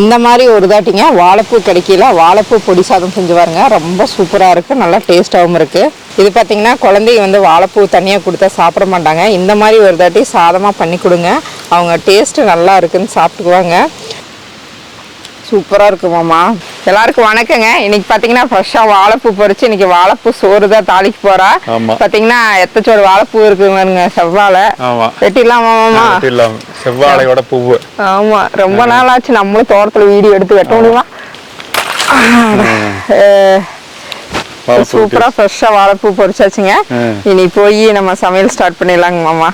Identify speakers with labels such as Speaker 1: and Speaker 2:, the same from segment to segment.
Speaker 1: இந்த மாதிரி ஒரு தாட்டிங்க. வாழைப்பூ கிடைக்கல வாழைப்பூ பொடி சாதம் செஞ்சு பாருங்க. ரொம்ப சூப்பராக இருக்குது நல்லா டேஸ்ட்டாகவும் இருக்குது இது பார்த்தீங்கன்னா குழந்தைங்க வந்து வாழைப்பூ தனியாக கொடுத்தா சாப்பிட மாட்டாங்க. இந்த மாதிரி ஒரு தாட்டி சாதமாக பண்ணி கொடுங்க. அவங்க டேஸ்ட்டு நல்லா இருக்குன்னு சாப்பிட்டுக்குவாங்க. சூப்பராக இருக்குமாம்மா எல்லாருக்கும் வணக்கங்க. இன்னைக்கு பார்த்தீங்கன்னா ஃப்ரெஷ்ஷாக வாழைப்பூ பொரிச்சு இன்னைக்கு வாழைப்பூ சோறு தான் தாளிக்கு போறா.
Speaker 2: ஆமா.
Speaker 1: பார்த்தீங்கன்னா எத்தச்சோடு வாழைப்பூ இருக்குங்க செவ்வாழை. வெட்டிடலாமா மாமா?
Speaker 2: செவ்வாழையோட பூவு.
Speaker 1: ஆமா. ரொம்ப நாள் ஆச்சு நம்மளும் தோட்டத்துல வீடியோ எடுத்து வெட்ட முடியுமா? சூப்பரா ஃப்ரெஷ்ஷா வாழைப்பூ பொரிச்சாச்சுங்க.
Speaker 2: ம்.
Speaker 1: இனி போய் நம்ம சமையல் ஸ்டார்ட் பண்ணிடலாங்க மாமா.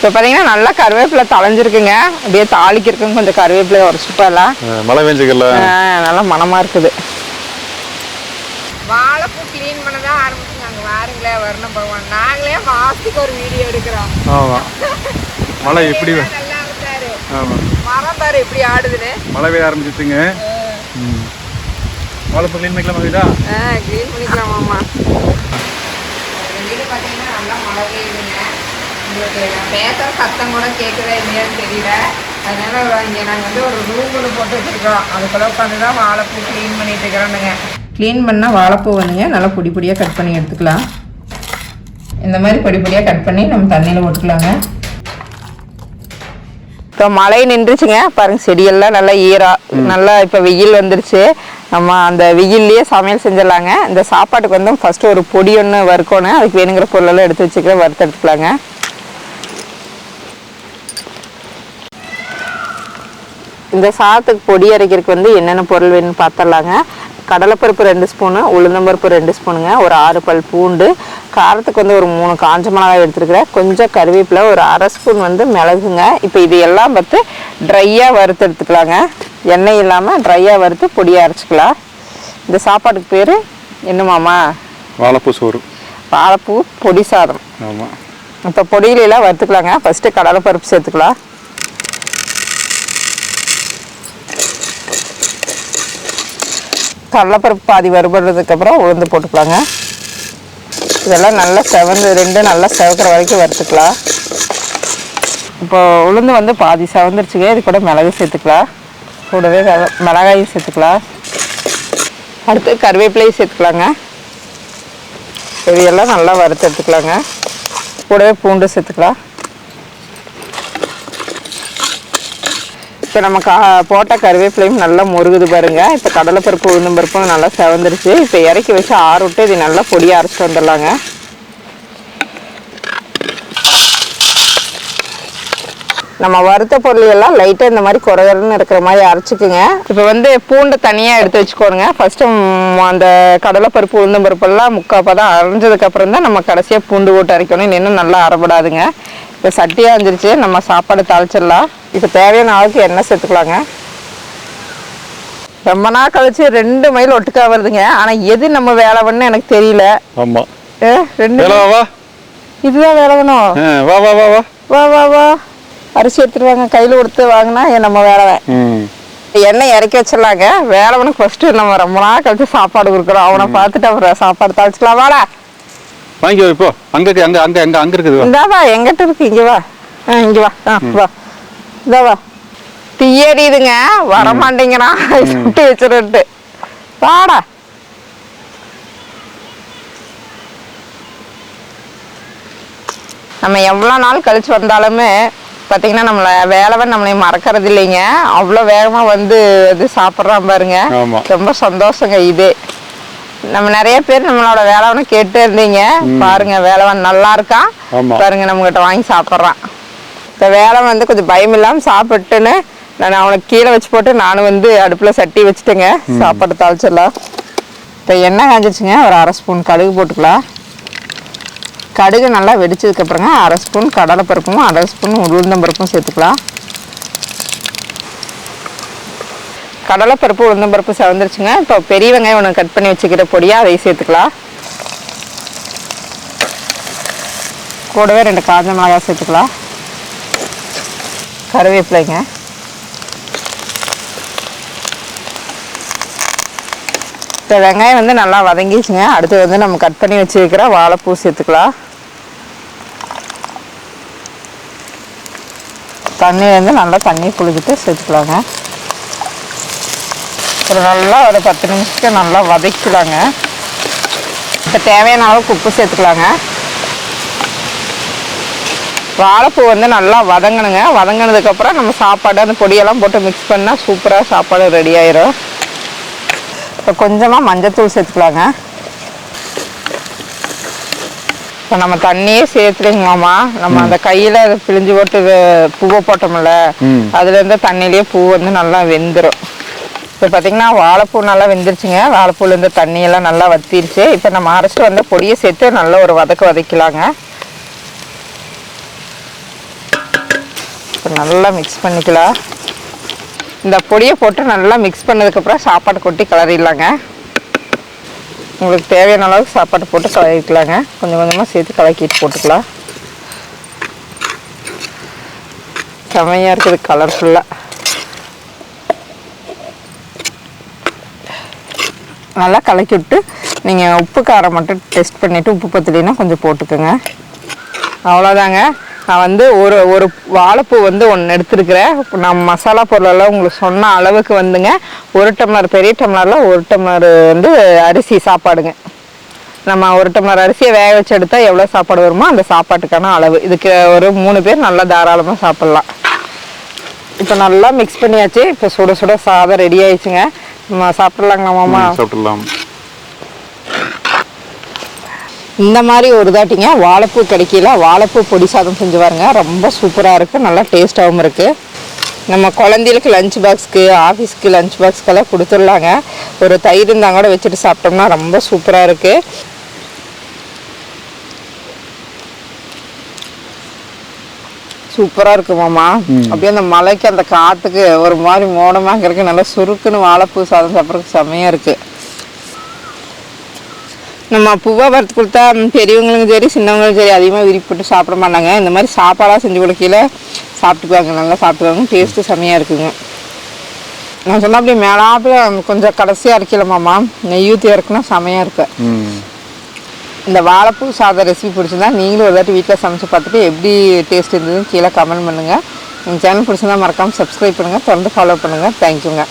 Speaker 1: இப்போ பார்த்தீங்கன்னா நல்லா கருவேப்பிலை தளைஞ்சிருக்குங்க அப்படியே தாளிக்கிறதுக்கும் கொஞ்சம் கருவேப்பிலை போடலாம்
Speaker 2: அஹ் மழை பெஞ்சுக்கல
Speaker 1: நல்லா மனமா இருக்குது. வாழைப்பூ க்ளீன் பண்ண தான் ஆரம்பிச்சுங்க அங்கே வாருங்களே வரணும் பகவான். நாங்களே மாசத்துக்கு ஒரு வீடியோ எடுக்கிறோம்.
Speaker 2: ஆமா. மழை எப்படி
Speaker 1: நல்லா மரம் பாரு எப்படி ஆடுதுன்னு.
Speaker 2: மழை பெய்ய ஆரம்பிச்சிச்சுங்க. வாழைப்பூ க்ளீன் பண்ணிக்கலாம் இதா
Speaker 1: ஆ க்ளீன் பண்ணிக்கலாம் மாமா வெளியில் பார்த்தீங்கன்னா நல்லா மழை பெய்யுதுங்க. உங்களுக்கு பேசுகிற சத்தம் கூட கேட்குதா இல்லையான்னு தெரியல. அதனால இங்கே நாங்கள் வந்து ஒரு ரூம் ஒன்று போட்டு வச்சுருக்கோம். அதுக்குள்ள உட்காந்து தான் வாழைப்பூ க்ளீன் பண்ணிட்டு இருக்கிறோண்டுங்க க்ளீன் பண்ணால் வாழைப்பூ வந்துங்க நல்லா பொடி பொடியாக கட் பண்ணி எடுத்துக்கலாம். இந்த மாதிரி பொடி பொடியாக கட் பண்ணி நம்ம தண்ணியில் போட்டுக்கலாங்க இப்போ மழை நின்றுச்சுங்க. பாருங்க செடியெல்லாம் நல்லா ஈரா நல்லா இப்போ வெயில் வந்துருச்சு. நம்ம அந்த வெயில்லையே சமையல் செஞ்சிடலாங்க இந்த சாப்பாட்டுக்கு வந்து ஃபர்ஸ்ட் ஒரு பொடி ஒன்று வறுக்கணும். அதுக்கு வேணுங்கிற பொருளெல்லாம் எடுத்து வச்சுக்கிறேன் வறுத்து எடுத்துக்கலாங்க. இந்த சாதத்துக்கு பொடி அரைக்கிறதுக்கு வந்து என்னென்ன பொருள் வேணும்னு பார்த்துடலாங்க கடலைப்பருப்பு ரெண்டு ஸ்பூனு உளுந்தம்பருப்பு ரெண்டு ஸ்பூனுங்க ஒரு ஆறு பல் பூண்டு காரத்துக்கு வந்து ஒரு மூணு காஞ்ச மிளகாய் எடுத்துருக்கிறேன். கொஞ்சம் கருவேப்பிலை ஒரு அரை ஸ்பூன் வந்து மிளகுங்க. இப்போ இது எல்லாம் பார்த்து ட்ரையாக வறுத்து எடுத்துக்கலாங்க. எண்ணெய் இல்லாமல் ட்ரையாக வறுத்து பொடியாக அரைச்சிக்கலாம். இந்த சாப்பாட்டுக்கு பேர் என்னமாமா
Speaker 2: வாழைப்பூ சோறு.
Speaker 1: வாழைப்பூ பொடி சாதம்.
Speaker 2: ஆமா.
Speaker 1: இப்போ பொடியிலெல்லாம் வறுத்துக்கலாங்க. ஃபஸ்ட்டு கடலைப்பருப்பு சேர்த்துக்கலாம். கடலப்பருப்பு பாதி வறுபடுறதுக்கப்புறம் உளுந்து போட்டுக்கலாங்க. இதெல்லாம் நல்லா செவந்து ரெண்டு நல்லா செவக்கிற வரைக்கும் வறுத்துக்கலாம். இப்போ உளுந்து வந்து பாதி செவந்துருச்சுங்க. இது கூட மிளகு சேர்த்துக்கலாம். கூடவே மிளகாயும் சேர்த்துக்கலாம். அடுத்து கருவேப்பிலையும் சேர்த்துக்கலாங்க. இதையெல்லாம் நல்லா வறுத்து எடுத்துக்கலாங்க. கூடவே பூண்டு சேர்த்துக்கலாம். இப்போ நம்ம கா போட்ட கருவேப்பிலையும் நல்லா முருகுது பாருங்க. இப்போ கடலைப்பருப்பு உளுந்தும் பருப்பும் நல்லா செவந்துருச்சு. இப்போ இறக்கி வச்சு ஆறு விட்டு இது நல்லா பொடியாக அரைச்சிட்டு வந்துடலாங்க. நம்ம வறுத்த பொருள் எல்லாம் லைட்டாக இந்த மாதிரி குறையறன்னு இருக்கிற மாதிரி அரைச்சிக்குங்க. இப்போ வந்து பூண்டை தனியாக எடுத்து வச்சுக்கோங்க ஃபஸ்ட்டு அந்த கடலைப்பருப்பு உளுந்தம் பருப்பெல்லாம் முக்கால் தான் அரைஞ்சதுக்கப்புறம் தான் நம்ம கடைசியாக பூண்டு போட்டு அரைக்கணும். இன்னும் நல்லா அரைப்படாதுங்க இப்போ சட்டியாக இருந்துருச்சு நம்ம சாப்பாடு தாளிச்சிடலாம். இப்போ தேவையான அளவுக்கு எண்ணெய் சேர்த்துக்கலாங்க. ரொம்ப நாள் கழிச்சு ரெண்டு மைல் ஒட்டுக்கா வருதுங்க. ஆனால் எது நம்ம வேலைவன்னு எனக்கு தெரியல.
Speaker 2: ஆமா.
Speaker 1: ஏ ரெண்டு
Speaker 2: வேலை
Speaker 1: இதுதான் வேலைவனும்
Speaker 2: ஆ, வா வா வா வா.
Speaker 1: வா வா வா. அரிசி எடுத்துட்டு வாங்க. கையில் கொடுத்து வாங்கினா நம்ம வேலை. எண்ணெய் இறக்கி வச்சிடலாங்க. வேலைவனுக்கு ஃபஸ்ட்டு நம்ம ரொம்ப நாள் கழிச்சு சாப்பாடு கொடுக்குறோம். அவனை பார்த்துட்டு அப்புறம் சாப்பாடு தாளிச்சுக்கலாம் வாடா.
Speaker 2: வாங்கி இப்போ அங்க அங்க அங்க அங்க அங்க இருக்குது.
Speaker 1: இந்தா வா எங்கிட்ட இருக்கு. இங்கே வா. ஆ இங்கே வா. ஆ வா. இதா வா. தீயடிதுங்க வரமாட்டேங்கிறான் சுட்டு வச்சிருட்டு வாடா. நம்ம எவ்வளோ நாள் கழிச்சு வந்தாலுமே பார்த்தீங்கன்னா நம்மளை வேலைவன் நம்மளை மறக்கறது இல்லைங்க. அவ்வளோ வேகமாக வந்து இது சாப்பிட்றான் பாருங்க. ரொம்ப சந்தோஷங்க இது. நம்ம நிறைய பேர் நம்மளோட வேலைவனை கேட்டே இருந்தீங்க. பாருங்க வேலைவன் நல்லா இருக்கான். பாருங்க நம்மகிட்ட வாங்கி சாப்பிட்றான். இப்போ வேலை வந்து கொஞ்சம் பயம் இல்லாமல் சாப்பிட்டுன்னு நான் அவனை கீழே வச்சு போட்டு நானும் வந்து அடுப்பில் சட்டி வச்சுட்டேங்க. சாப்பாடு தாளிச்சிடலாம். இப்போ எண்ணெய் காஞ்சிச்சுங்க ஒரு அரை ஸ்பூன் கடுகு போட்டுக்கலாம். கடுகு நல்லா வெடிச்சதுக்கப்புறங்க அரை ஸ்பூன் கடலைப்பருப்பும் அரை ஸ்பூன் உளுந்தம்பருப்பும் சேர்த்துக்கலாம். கடலைப்பருப்பு உளுந்தம்பருப்பு சவந்துருச்சுங்க. இப்போ பெரிய வெங்காயம் ஒன்று கட் பண்ணி வச்சுக்கிற பொடியாக அதை சேர்த்துக்கலாம். கூடவே ரெண்டு காஞ்ச மிளகாய் சேர்த்துக்கலாம். கருவேப்பிலைங்க. இப்போ வெங்காயம் வந்து நல்லா வதங்கிச்சுங்க அடுத்து வந்து நம்ம கட் பண்ணி வச்சுருக்கிற வாழைப்பூ சேர்த்துக்கலாம். தண்ணி வந்து நல்லா தண்ணி புழிஞ்சிட்டு சேர்த்துக்கலாங்க. ஒரு நல்லா ஒரு பத்து நிமிஷத்துக்கு நல்லா வதக்கலாங்க இப்போ தேவையான அளவுக்கு உப்பு சேர்த்துக்கலாங்க. வாழைப்பூ வந்து நல்லா வதங்கணுங்க. வதங்கினதுக்கப்புறம் நம்ம சாப்பாடு அந்த பொடியெல்லாம் போட்டு மிக்ஸ் பண்ணால் சூப்பராக சாப்பாடு ரெடி ஆயிரும். இப்போ கொஞ்சமாக மஞ்சத்தூள் சேர்த்துக்கலாங்க. இப்போ நம்ம தண்ணியே சேர்த்துலிங்களாமா நம்ம அந்த கையில் பிழிஞ்சு போட்டு பூவை போட்டோம்ல. அதுலேருந்து தண்ணியிலே பூ வந்து நல்லா வெந்துடும் இப்போ பார்த்தீங்கன்னா வாழைப்பூ நல்லா வெந்துருச்சுங்க. வாழைப்பூலேருந்து தண்ணியெல்லாம் நல்லா வத்திருச்சு. இப்போ நம்ம அரைச்சிட்டு வந்த பொடியை சேர்த்து நல்லா ஒரு வதக்க வதக்கலாங்க. இப்போ நல்லா மிக்ஸ் பண்ணிக்கலாம். இந்த பொடியை போட்டு நல்லா மிக்ஸ் பண்ணதுக்கப்புறம் சாப்பாடு கொட்டி கிளறிடலாங்க. உங்களுக்கு தேவையான அளவுக்கு சாப்பாடு போட்டு கலக்கிக்கலாங்க கொஞ்சம் கொஞ்சமாக சேர்த்து கலக்கிட்டு போட்டுக்கலாம். செமையாக இருக்குது கலர்ஃபுல்லாக நல்லா கலக்கி விட்டு நீங்கள் உப்பு காரம் மட்டும் டெஸ்ட் பண்ணிவிட்டு உப்பு பத்திரினா கொஞ்சம் போட்டுக்கோங்க. அவ்வளோதாங்க நான் வந்து ஒரு ஒரு வாழைப்பூ வந்து ஒன்று எடுத்துருக்கிறேன். நான் மசாலா பொருளெல்லாம் உங்களுக்கு சொன்ன அளவுக்கு வந்துங்க. ஒரு டம்ளர் பெரிய டம்ளரில் ஒரு டம்ளர் வந்து அரிசி சாப்பாடுங்க. நம்ம ஒரு டம்ளர் அரிசியை வேக வச்சு எடுத்தால் எவ்வளோ சாப்பாடு வருமோ அந்த சாப்பாட்டுக்கான அளவு. இதுக்கு ஒரு மூணு பேர் நல்லா தாராளமாக சாப்பிட்லாம். இப்போ நல்லா மிக்ஸ் பண்ணியாச்சு. இப்போ சுட சுட சாதம் ரெடி ஆயிடுச்சுங்க. சாப்பிட்லாங்களா மாமா
Speaker 2: சாப்பிடலாம்.
Speaker 1: இந்த மாதிரி ஒரு தாட்டிங்க வாழைப்பூ கிடைக்கல. வாழைப்பூ பொடி சாதம் செஞ்சு பாருங்க. ரொம்ப சூப்பராக இருக்குது நல்லா டேஸ்ட்டாகவும் இருக்குது நம்ம குழந்தைகளுக்கு லஞ்ச் பாக்ஸ்க்கு ஆஃபீஸ்க்கு லஞ்ச் பாக்ஸ்க்கெல்லாம் கொடுத்துடலாங்க. ஒரு தயிர் இருந்தாங்க கூட வச்சுட்டு சாப்பிட்டோம்னா ரொம்ப சூப்பராக இருக்குது சூப்பராக இருக்கு மாமா. அப்படியே அந்த மலைக்கு அந்த காற்றுக்கு ஒரு மாதிரி மோடமாக இருக்கு. நல்லா சுருக்குன்னு வாழைப்பூ சாதம் சாப்பிட்றதுக்கு செம்மையாக இருக்குது நம்ம பூவா வறுத்து கொடுத்தா ம், பெரியவங்களுக்கும் சரி சின்னவங்களுக்கும் சரி அதிகமாக விருப்பப்பட்டு சாப்பிட மாட்டாங்க. இந்த மாதிரி சாப்பாடாக செஞ்சு கொடுக்கையில சாப்பிட்டுக்குவாங்க. நல்லா சாப்பிட்டுக்குவாங்க. டேஸ்ட்டு செம்மையாக இருக்குங்க. நான் சொன்ன அப்படியே மேலாப்புல கொஞ்சம் கடைசியாக அரைக்கலாமாம்மா நெய் ஊற்றி இறக்குனா செம்மையாக இருக்கு.
Speaker 2: ம்.
Speaker 1: இந்த வாழைப்பூ சாதம் ரெசிபி பிடிச்சிருந்தா நீங்களும் ஒரு தாட்டி வீட்டில் சமைச்சு பார்த்துட்டு எப்படி டேஸ்ட் இருந்ததுன்னு கீழே கமெண்ட் பண்ணுங்கள் எங்கள் சேனல் பிடிச்சிருந்தா மறக்காமல் சப்ஸ்கிரைப் பண்ணுங்கள் தொடர்ந்து ஃபாலோ பண்ணுங்கள் தேங்க்யூங்க